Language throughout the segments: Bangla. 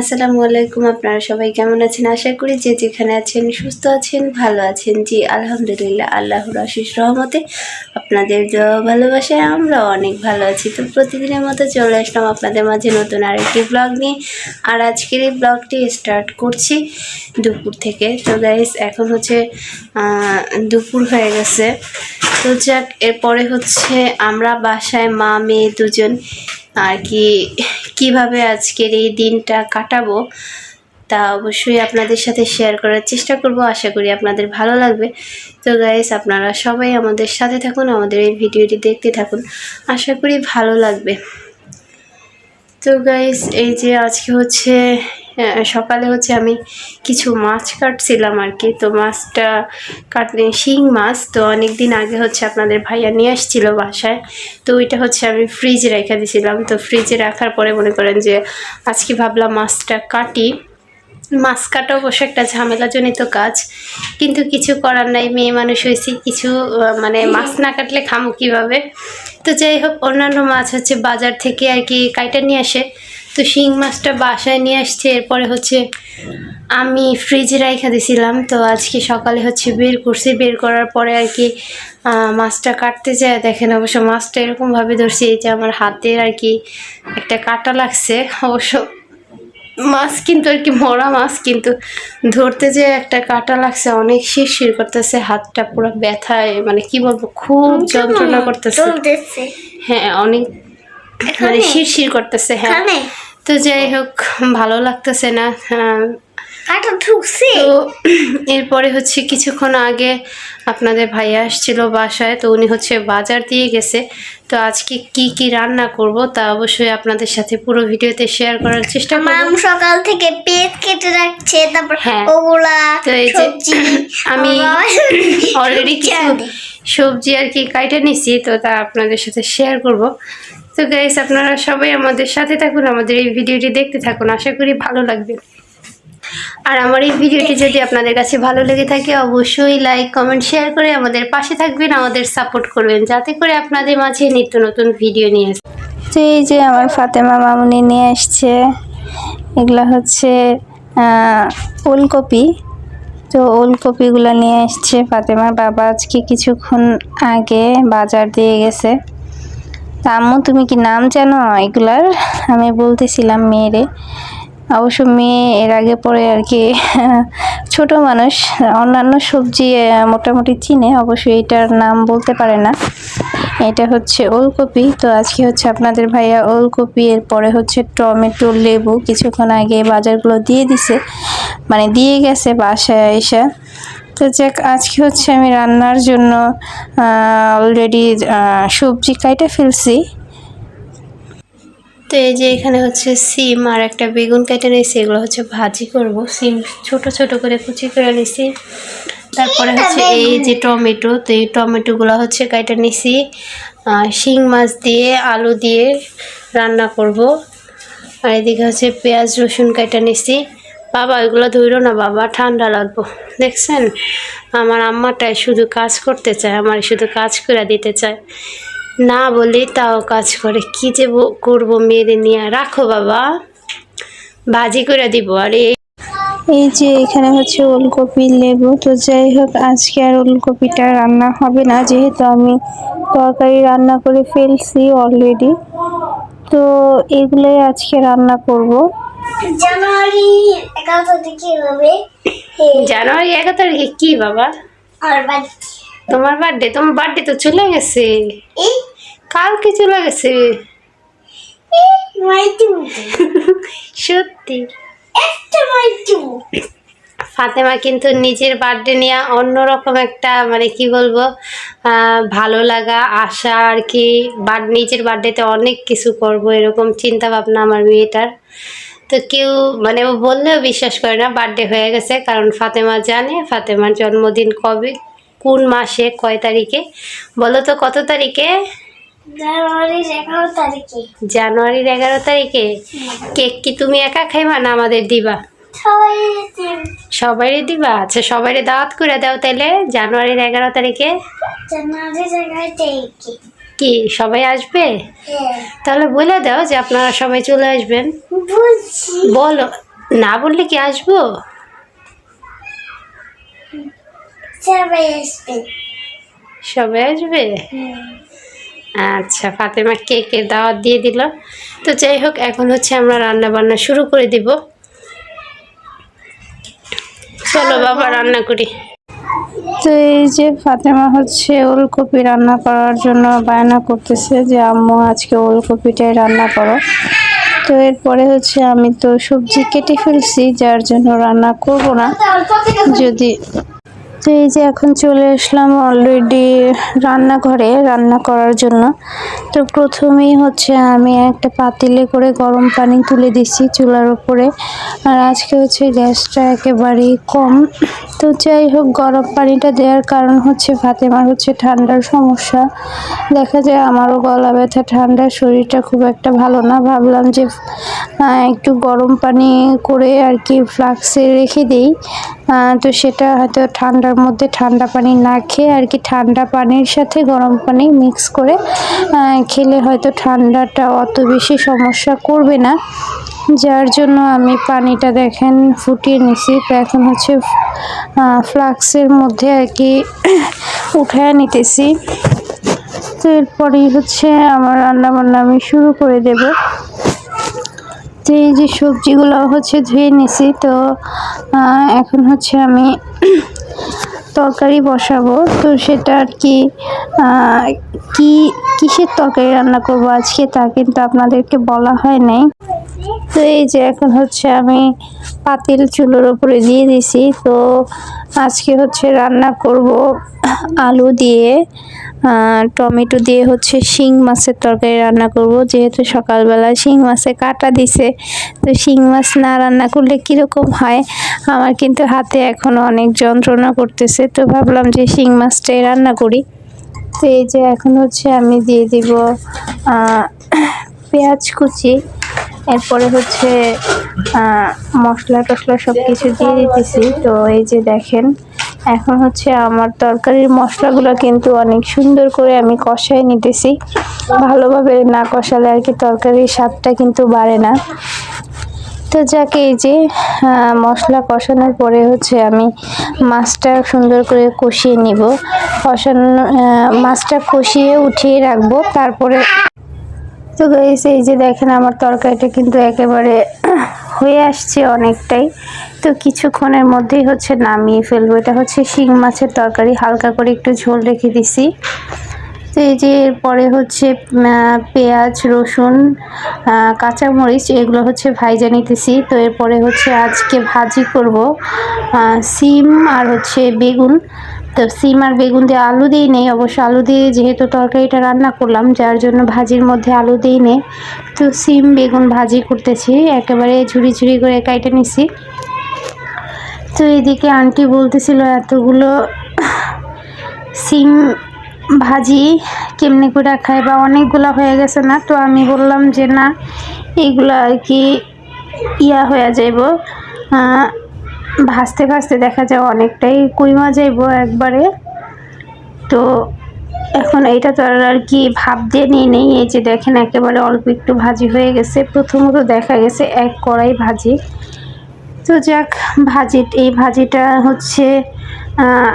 আসসালামু আলাইকুম, আপনারা সবাই কেমন আছেন? আশা করি যে যেখানে আছেন, সুস্থ আছেন, ভালো আছেন। জি, আলহামদুলিল্লাহ, আল্লাহর আশিস রহমতে আপনাদের ভালোবাসায় আমরা অনেক ভালো আছি। তো প্রতিদিনের মতো চলে আসলাম আপনাদের মাঝে নতুন আরেকটি ব্লগ নিয়ে। আর আজকের এই ব্লগটি স্টার্ট করছি দুপুর থেকে। তো গাইস এখন হচ্ছে দুপুর হয়ে গেছে। তো যাক, এরপরে হচ্ছে আমরা বাসায় মা, মেয়ে দুজন আর কি, কীভাবে আজকের এই দিনটা কাটাবো, তা অবশ্যই আপনাদের সাথে শেয়ার করার চেষ্টা করব। আশা করি আপনাদের ভালো লাগবে। তো গাইস আপনারা সবাই আমাদের সাথে থাকুন, আমাদের এই ভিডিওটি দেখতে থাকুন। আশা করি ভালো লাগবে। তো গাইস এই যে আজকে হচ্ছে সকালে হচ্ছে আমি কিছু মাছ কাটছিলাম আর কি। তো মাছটা কাটলে শিং মাছ। তো অনেক দিন আগে হচ্ছে আপনাদের ভাইয়া নিয়ে আসছিল বাসায়। তো ওইটা হচ্ছে আমি ফ্রিজে রেখে দিয়েছিলাম তো ফ্রিজে রাখার পরে মনে করেন যে আজকে ভাবলাম মাছটা কাটি। মাছ কাটা অবশ্য একটা ঝামেলাজনিত কাজ। কিন্তু কিছু করার নাই, মেয়ে মানুষ হয়েছি। কিছু মানে মাছ না কাটলে খামো কীভাবে? তো যাই হোক, অন্যান্য মাছ হচ্ছে বাজার থেকে আর কি কাইটা নিয়ে আসে। তো শিং মাছটা বাসায় নিয়ে আসছে এরপরে হচ্ছে আমি ফ্রিজে রাইখা দিছিলাম। তো আজকে সকালে হচ্ছে বের করছি বের করার পরে আর কি মাছটা কাটতে যায়। দেখেন অবশ্য মাছটা এরকমভাবে ধরছি এই যে আমার হাতের আর কি একটা কাটা লাগছে। অবশ্য মাছ কিন্তু আর কি মরা মাছ কিন্তু ধরতে যে একটা কাটা লাগছে অনেক শিরশির করতেছে হাতটা পুরো ব্যথায় মানে কি বলব খুব যন্ত্রণা করতেছে। হ্যাঁ অনেক মানে? শিরশির করতেছে হ্যাঁ। তো যাই হোক ভালো লাগতেছে না হ্যাঁ, ঢুকছে তো এরপরে হচ্ছে কিছুক্ষণ আগে আপনাদের ভাইয়া আসছিল বাসায় তো উনি হচ্ছে বাজার দিয়ে গেছে। তো আজকে কি কি রান্না করব তা অবশ্যই আপনাদের সাথে পুরো ভিডিওতে শেয়ার করার চেষ্টা করব। মাম সকাল থেকে পেট কেটে রাখছে তারপর হ্যাঁ। ওগুলা তো এই যে সবজি আমি অলরেডি কিছু সবজি আর কি কাইটে নিছি তো তা আপনাদের সাথে শেয়ার করব। তো গাইস আপনারা সবাই আমাদের সাথে থাকুন, আমাদের এই ভিডিওটি দেখতে থাকুন, আশা করি ভালো লাগবে। আর আমার এই ভিডিওটি যদি আপনাদের কাছে ভালো লেগে থাকে, অবশ্যই লাইক কমেন্ট শেয়ার করে আমাদের পাশে থাকবেন, আমাদের সাপোর্ট করবেন, যাতে করে আপনাদের মাঝে নিত্য নতুন ভিডিও নিয়ে আসে। তো এই যে আমার ফাতেমা মামুনি নিয়ে আসছে, এগুলো হচ্ছে ওলকপি। তো ওলকপিগুলো নিয়ে আসছে, ফাতেমার বাবা আজকে কিছুক্ষণ আগে বাজার দিয়ে গেছে। আম্মু, তুমি কি নাম জানো এগুলার? আমি বলতেছিলাম মেয়েরে। অবশ্য মেয়ে এর আগে পরে আর কি ছোট মানুষ, অন্যান্য সবজি মোটামুটি চিনে অবশ্যই এটার নাম বলতে পারে না। এটা হচ্ছে ওলকপি। তো আজকে হচ্ছে আপনাদের ভাইয়া ওলকপি, এরপরে হচ্ছে টমেটো, লেবু কিছুক্ষণ আগে বাজারগুলো দিয়ে দিছে। মানে দিয়ে গেছে বাসায় এসে। তো যাক আজকে হচ্ছে আমি রান্নার জন্য অলরেডি সবজি কাইটে ফেলছি। তো এই যে এখানে হচ্ছে সিম আর একটা বেগুন কেটে নিয়েছি এগুলো হচ্ছে ভাজি করব। সিম ছোট ছোট করে কুচি করে নিছি। তারপরে হচ্ছে এই যে টমেটো তো এই টমেটোগুলো হচ্ছে কেটে নিছি। শিং মাছ দিয়ে আলু দিয়ে রান্না করব। আর এদিকে হচ্ছে পেঁয়াজ রসুন কেটে নিছি। বাবা, এগুলো ধরো না বাবা, ঠান্ডা লাগবো। দেখছেন? আমার আম্মাটাই শুধু কাজ করতে চায়, আমার শুধু কাজ করে দিতে চায়। না বলি তাও কাজ করে। কি যে করব মেয়েদের নিয়ে? রাখো বাবা, ভাজি করে দিব। আর এই এই যে এখানে হচ্ছে ওলকপি, লেবু। তো যাই হোক, আজকে আর ওলকপিটা রান্না হবে না। যেহেতু আমি তরকারি রান্না করে ফেলছি অলরেডি তো এগুলোই আজকে রান্না করব। জানুয়ারি এগারো তারিখে হবে জানুয়ারি এগারো তারিখে কি বাবা? তোমার বার্থডে তোমার বার্থডে তো চলে গেছে। কালকে চলে গেছে। সত্যি। ফাতেমা কিন্তু নিজের বার্থডে নিয়ে অন্যরকম একটা মানে কি বলব আহ, ভালো লাগা আশা আর কি নিজের বার্থডেতে অনেক কিছু করব এরকম চিন্তা ভাবনা আমার মেয়েটার। তো কেউ মানে ও বললেও বিশ্বাস করে না বার্থডে হয়ে গেছে। কারণ ফাতেমা জানে ফাতেমার জন্মদিন কবে কোন মাসে কয় তারিখে? বলো তো কত তারিখে? জানুয়ারির এগারো তারিখে। জানুয়ারির এগারো তারিখে? কেক কি তুমি একা খাইবা না আমাদের দিবা? সবাই দিবা? আচ্ছা সবাইরে দাওয়াত করে দাও তাহলে জানুয়ারির এগারো তারিখে। জানুয়ারির এগারো তারিখে। কি সবাই আসবে? হ্যাঁ। তাহলে বলে দাও যে আপনারা সবাই চলে আসবেন। বলো না বললে কি আসব? সবাই আসবে। সবাই আসবে? আচ্ছা ফাতেমা কেকের দাওয়াত দিয়ে দিল। তো যাই হোক এখন হচ্ছে আমরা রান্না বান্না শুরু করে দিব। চলো বাবা রান্না করি। তো এই যে ফাতেমা হচ্ছে ওলকপি রান্না করার জন্য বায়না করতেছে যে, আম্মু, আজকে ওলকপিটাই রান্না করো। তো এরপরে হচ্ছে আমি তো সবজি কেটে ফেলছি, যার জন্য রান্না করব না, যদি তো এই যে এখন চলে আসলাম অলরেডি রান্নাঘরে রান্না করার জন্য। তো প্রথমেই হচ্ছে আমি একটা পাতিলে করে গরম পানি তুলে দিচ্ছি চুলার উপরে। আর আজকে হচ্ছে গ্যাসটা একেবারেই কম। তো যাই হোক, গরম পানিটা দেওয়ার কারণ হচ্ছে ফাতেমার হচ্ছে ঠান্ডার সমস্যা। দেখা যায় আমারও গলা ব্যথা, ঠান্ডা, শরীরটা খুব একটা ভালো না। ভাবলাম যে একটু গরম পানি করে আর কি ফ্লাক্সে রেখে দিই। তো সেটা হয়তো ঠান্ডার মধ্যে ঠান্ডা পানি না খেয়ে আর কি ঠান্ডা পানির সাথে গরম পানি মিক্স করে খেলে হয়তো ঠান্ডাটা অত বেশি সমস্যা করবে না। যার জন্য আমি পানিটা দেখেন ফুটিয়ে নিছি। এখন হচ্ছে ফ্লাক্সের মধ্যে আর কি উঠায় নিতেছি। তো এরপরেই হচ্ছে আমার রান্না বান্না আমি শুরু করে দেব। তো এই যে সবজিগুলো হচ্ছে ধুয়ে নিছি, তো এখন হচ্ছে আমি তরকারি বসাবো। তো সেটা আর কি কি, কিসের তরকারি রান্না করব আজকে তা কিন্তু আপনাদেরকে বলা হয় নাই। তো এই যে এখন হচ্ছে আমি পাতিল চুলোর উপরে দিয়ে দিছি। তো আজকে হচ্ছে রান্না করব আলু দিয়ে টমেটো দিয়ে হচ্ছে শিং মাছের তরকারি রান্না করব। যেহেতু সকালবেলা শিং মাছে কাটা দিছে, তো শিং মাছ না রান্না করলে কীরকম হয়? আমার কিন্তু হাতে এখনও অনেক যন্ত্রণা করতেছে, তো ভাবলাম যে শিং মাছটাই রান্না করি। তো এই যে এখন হচ্ছে আমি দিয়ে দিব পেঁয়াজ কুচি, এরপরে হচ্ছে মশলা টশলা সব কিছু দিয়ে দিতেছি। তো এই যে দেখেন, এখন হচ্ছে আমার তরকারির মশলাগুলো কিন্তু অনেক সুন্দর করে আমি কষাই নিতেছি। ভালোভাবে না কষালে আর কি তরকারির স্বাদটা কিন্তু বাড়ে না। তো যাকে, এই যে মশলা কষানোর পরে হচ্ছে আমি মাছটা সুন্দর করে কষিয়ে নিব। কষানো মাছটা কষিয়ে উঠিয়ে রাখব, তারপরে তো গাইস এই যে দেখেন আমার তরকারিটা কিন্তু একেবারে হয়ে আসছে অনেকটাই। তো কিছুক্ষণের মধ্যেই হচ্ছে নামিয়ে ফেলব। এটা হচ্ছে শিং মাছের তরকারি। হালকা করে একটু ঝোল রেখে দিছি। তো এই যে এরপরে হচ্ছে পেঁয়াজ, রসুন কাঁচামরিচ, এগুলো হচ্ছে ভাইজা নিতেছি। তো এরপরে হচ্ছে আজকে ভাজি করব সিম আর হচ্ছে বেগুন। তো সিম আর বেগুন দিয়ে আলু দিই নেই, অবশ্য আলু দিয়ে যেহেতু তরকারিটা রান্না করলাম, যার জন্য ভাজির মধ্যে আলু দিই নেই। তো সিম, বেগুন ভাজি করতেছি, একেবারে ঝুড়ি ঝুড়ি করে কাইটে নিছি। তো এদিকে আন্টি বলতেছিল, এতগুলো সিম ভাজি কেমনি করে খায় বা অনেকগুলো হয়ে গেছে না? তো আমি বললাম যে, না এইগুলো আর কি ইয়া হয়ে যাইব ভাজতে ভাজতে দেখা যায় অনেকটাই কুইমা যাইব একবারে। তো এখন এইটা তো আর আর কি ভাব দিয়ে নিয়ে নেই। এই যে দেখেন একেবারে অল্প একটু ভাজি হয়ে গেছে। প্রথমত দেখা গেছে এক কড়াই ভাজি। তো যাক, ভাজি এই ভাজিটা হচ্ছে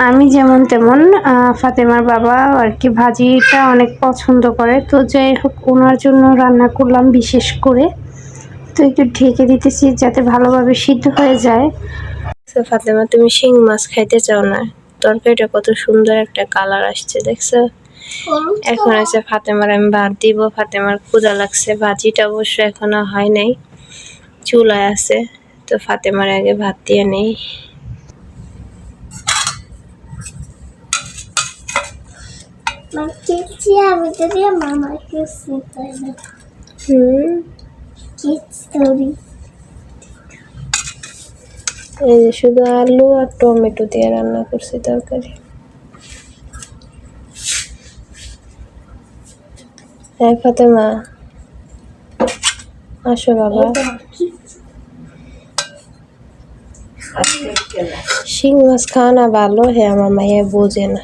আমি যেমন তেমন ফাতেমার বাবা আর কি ভাজিটা অনেক পছন্দ করে। তো যাই হোক, ওনার জন্য রান্না করলাম বিশেষ করে। তো একটু ঢেকে দিতেছি যাতে ভালোভাবে সিদ্ধ হয়ে যায়। তো ফাতেমা তুমি শিং মাছ খাইতে চাও না? তরকারিটা কত সুন্দর একটা কালার আসছে দেখছ? এখন আছে ফাতেমার আমি ভাত দিব ফাতেমার ক্ষুদা লাগছে ভাজিটা অবশ্য এখনও হয় নাই চুলায় আছে তো ফাতেমার আগে ভাত দিয়ে নেই। হুম। এই যে শুধু আলু আর টমেটো দিয়ে রান্না করছি তরকারি। হ্যাঁ ফাতেমা, আসো বাবা। শিং মাছ খাওয়া না, ভালো, হে আমার মাইয়া বোঝে না।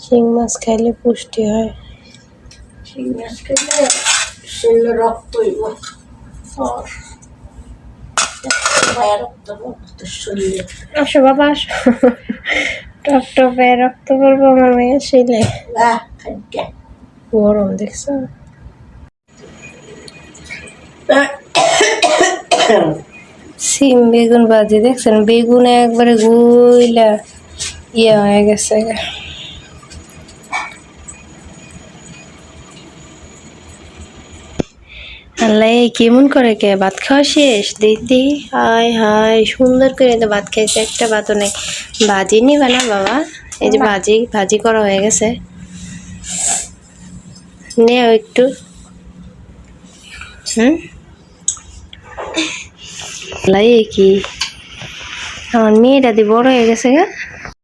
শিং মাছ খাইলে পুষ্টি হয়। শিং মাছ শরীরে রক্ত আসো বাবা, আসো। টপ রক্ত পড়ব আমার মেয়ের শৈলে। গরম, দেখছ? সিম বেগুন ভাজি, দেখছেন? বেগুন একবারে গুইলা ইয়ে হয়ে গেছে আল্লাহ কেমন করে কে? ভাত খাওয়া শেষ? দিদি হায় হায়, সুন্দর করে তো ভাত খাইছে, একটা ভাতও নেই। ভাজি নিবা না বাবা। এই যে ভাজি ভাজি করা হয়ে গেছে। নেও একটু। হুম? লাই কি? আমার মেয়েটা দি বড় হয়ে গেছে গা।